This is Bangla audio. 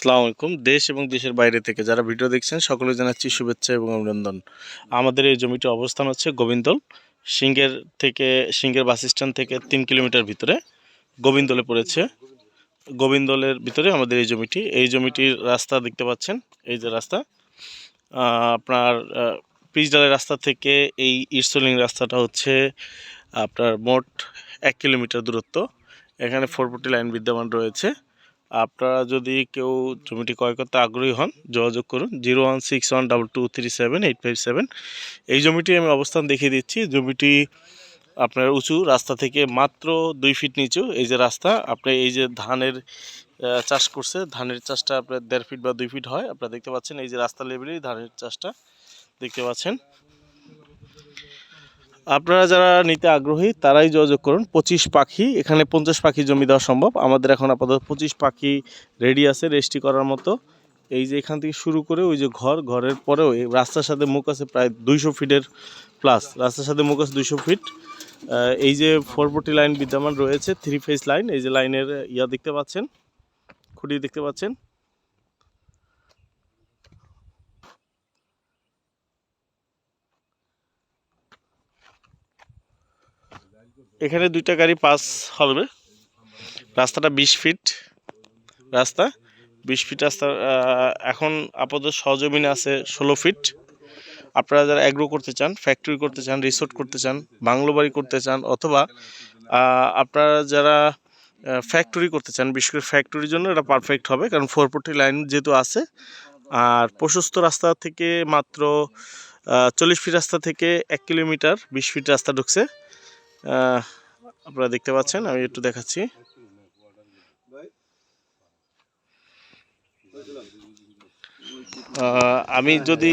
আসসালামু আলাইকুম। দেশ এবং দেশের বাইরে থেকে যারা ভিডিও দেখছেন সকলে জানাচ্ছি শুভেচ্ছা এবং অভিনন্দন। আমাদের এই জমিটির অবস্থান হচ্ছে গোবিন্দল সিঙ্গের থেকে সিঙ্গের বাস স্ট্যান্ড থেকে তিন কিলোমিটার ভিতরে গোবিন্দলে পড়েছে। গোবিন্দলের ভিতরে আমাদের এই জমিটি। এই জমিটির রাস্তা দেখতে পাচ্ছেন, এই যে রাস্তা। আপনার পিচডালের রাস্তা থেকে এই ইরসলিং রাস্তাটা হচ্ছে আপনার মোট এক কিলোমিটার দূরত্ব। এখানে ফোরপোর্টি লাইন বিদ্যমান রয়েছে। আপনারা যদি কেউ জমিটি ক্রয় করতে আগ্রহী হন, যোগাযোগ করুন zero one six one double two three seven eight five seven. এই জমিটি আমি অবস্থান দেখিয়ে দিচ্ছি। জমিটি আপনার উঁচু রাস্তা থেকে মাত্র দুই ফিট নিচু। এই যে রাস্তা, আপনি এই যে ধানের চাষ করছে, ধানের চাষটা আপনার দেড় ফিট বা দুই ফিট হয়। আপনারা দেখতে পাচ্ছেন এই যে রাস্তা লেভেলেই ধানের চাষটা দেখতে পাচ্ছেন। আপনারা যারা নিতে আগ্রহী, তারাই যোগাযোগ করুন। পঁচিশ পাখি, এখানে পঞ্চাশ পাখি জমি দেওয়া সম্ভব। আমাদের এখন আপাতত পঁচিশ পাখি রেডি আছে রেজিস্ট্রি করার মতো। এই যে এখান থেকে শুরু করে ওই যে ঘর, ঘরের পরেও রাস্তার সাথে মুখ আছে প্রায় দুইশো ফিটের প্লাস রাস্তার সাথে মুখ আছে দুইশো ফিট। এই যে ফোরপোর্টি লাইন বিদ্যমান রয়েছে থ্রি ফেজ লাইন এই যে লাইনের ইয়া দেখতে পাচ্ছেন, খুঁটি দেখতে পাচ্ছেন। এখানে দুইটা গাড়ি পাস হবে। রাস্তাটা বিশ ফিট। রাস্তা বিশ ফিট রাস্তা এখন আপাতত সহজমিনে আছে ষোলো ফিট। আপনারা যারা অ্যাগ্রো করতে চান ফ্যাক্টরি করতে চান রিসোর্ট করতে চান, বাংলো বাড়ি করতে চান অথবা আপনারা যারা ফ্যাক্টরি করতে চান, বিশেষ করে ফ্যাক্টরির জন্য এটা পারফেক্ট হবে কারণ ফোর ফোর্টি লাইন যেহেতু আছে। আর প্রশস্ত রাস্তা থেকে মাত্র চল্লিশ ফিট রাস্তা থেকে এক কিলোমিটার বিশ ফিট রাস্তা ঢুকছে। আপনারা দেখতে পাচ্ছেন আমি একটু দেখাচ্ছি। আমি যদি